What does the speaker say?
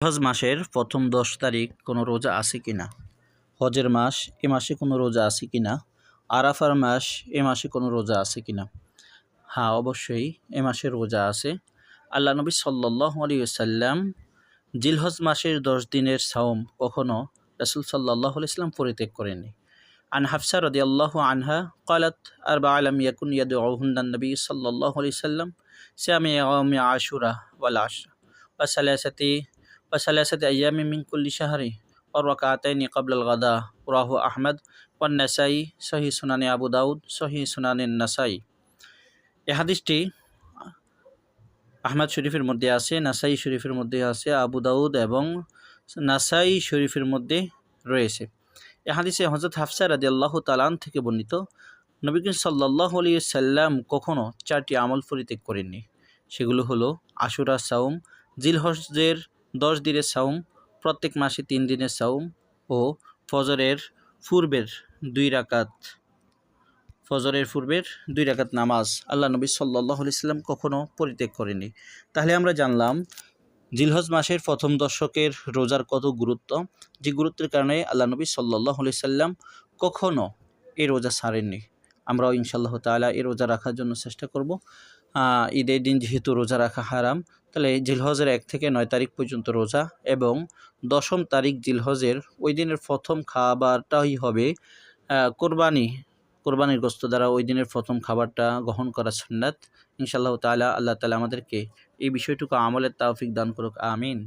হজ মাসের প্রথম দশ তারিখ কোনো রোজা আছে কি না? হজের মাস এ মাসে কোনো রোজা আছে কি না? আরাফার মাস এ মাসে কোনো রোজা আছে কি না? হ্যাঁ অবশ্যই এ মাসে রোজা আছে। আল্লাহ নবী সাল্লাহ আলী সাল্লাম জিলহজ মাসের দশ দিনের সাওম কখনও রসুল সাল্লাহ ইসলাম পরিত্যাগ করেনি আন হাফসা রদি আল্লাহ আনহা কলাত আর বা আলম ইয়াকুন ইয়াদ আহুন্দান নবী সাল্লাহ আলি সাল্লাম শ্যামি আশুরা ওয়াল আশরা। ওয়াসালাসাতি وثلاثة أيام من كل شهر والركعتين قبل الغداء رواه أحمد والنسائي صحيح سنن أبو داود صحيح سنن النسائي এই হাদিসটি আহমদ শরীফের মধ্যে আছে নাসাই শরীফের মধ্যে আছে আবু দাউদ এবং নাসাই শরীফের মধ্যে রয়েছে এ হাদিসে হজরত হাফসা রাদি আল্লাহ তালান থেকে বর্ণিত নবী করিম সাল্লাহ আলী সাল্লাম কখনও চারটি আমল পরিত্যাগ করেননি সেগুলো হলো আশুরা সাউম জিলহজের দশ দিনের সাউম প্রত্যেক মাসে তিন দিনের সাউম ও ফজরের পূর্বের দুই রাকাত। ফজরের পূর্বের দুই রাকাত নামাজ আল্লাহ নবী সাল্লাহ সাল্লাম কখনও পরিত্যাগ করেনি তাহলে আমরা জানলাম, জিলহজ মাসের প্রথম দশকের রোজার কত গুরুত্ব? যে গুরুত্বের কারণে আল্লাহ নবী সাল্লাহ সাল্লাম কখনও এই রোজা ছাড়েননি। আমরাও ইনশাল্লাহ তালা এই রোজা রাখার জন্য চেষ্টা করব। ঈদের দিন যেহেতু রোজা রাখা হারাম, তাহলে জিলহজের এক থেকে নয় তারিখ পর্যন্ত রোজা এবং দশম তারিখ জিলহজের ওই দিনের প্রথম খাবারটাই হবে কোরবানি। কোরবানির গোস্ত দ্বারা ওই দিনের প্রথম খাবারটা গ্রহণ করা সুন্নাত। ইনশাআল্লাহ তাআলা আল্লাহ তাআলা আমাদেরকে এই বিষয়টুকু আমলের তাওফিক দান করুক, আমিন।